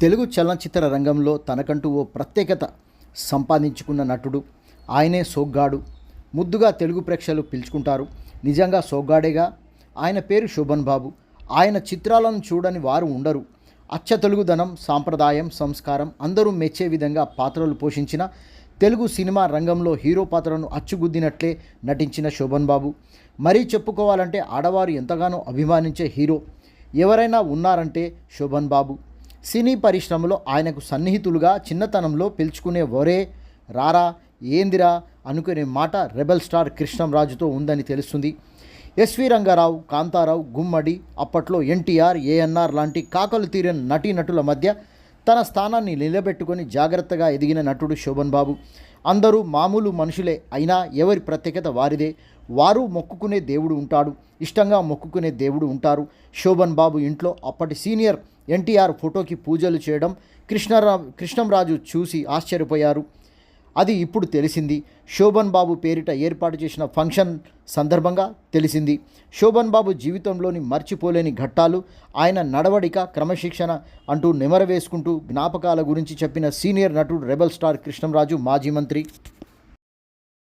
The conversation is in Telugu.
తెలుగు చలనచిత్ర రంగంలో తనకంటూ ఓ ప్రత్యేకత సంపాదించుకున్న నటుడు. ఆయనే సోగ్గాడు. ముద్దుగా తెలుగు ప్రేక్షలు పిలుచుకుంటారు. నిజంగా సోగ్గాడేగా? ఆయన పేరు శోభన్ బాబు. ఆయన చిత్రాలను చూడని వారు ఉండరు. అచ్చ తెలుగుదనం సాంప్రదాయం సంస్కారం అందరూ మెచ్చే విధంగా పాత్రలు పోషించిన తెలుగు సినిమా రంగంలో హీరో పాత్రను అచ్చుగుద్దినట్లే నటించిన శోభన్ బాబు. మరీ చెప్పుకోవాలంటే ఆడవారు ఎంతగానో అభిమానించే హీరో. ఎవరైనా ఉన్నారంటే శోభన్ బాబు. సినీ పరిశ్రమలో ఆయనకు సన్నిహితులుగా చిన్నతనంలో పిలుచుకునే ఒరే రారా ఏందిరా అనుకునే మాట రెబల్ స్టార్ కృష్ణంరాజుతో ఉందని తెలుస్తుంది. ఎస్వి రంగారావు కాంతారావు గుమ్మడి అప్పట్లో ఎన్టీఆర్ ఏఎన్ఆర్ లాంటి కాకలు తీరిన నటీనటుల మధ్య తన స్థానాన్ని నిలబెట్టుకొని జాగ్రత్తగా ఎదిగిన నటుడు శోభన్ బాబు అందరూ మామూలు మనుషులే అయినా ఎవరి ప్రత్యేకత వారిదే. వారు మొక్కుకునే దేవుడు ఉంటాడు. ఇష్టంగా మొక్కుకునే దేవుడు ఉంటారు. శోభన్ బాబు ఇంట్లో అప్పటి సీనియర్ ఎన్టీఆర్ ఫోటోకి పూజలు చేయడం కృష్ణరా కృష్ణంరాజు చూసి ఆశ్చర్యపోయారు. అది ఇప్పుడు తెలిసింది. శోభన్ బాబు పేరిట ఏర్పాటు చేసిన ఫంక్షన్ సందర్భంగా తెలిసింది. శోభన్ బాబు జీవితంలోని మర్చిపోలేని ఘట్టాలు ఆయన నడవడిక క్రమశిక్షణ అంటూ నెమరవేసుకుంటూ జ్ఞాపకాల గురించి చెప్పిన సీనియర్ నటుడు రెబల్ స్టార్ కృష్ణంరాజు మాజీ మంత్రి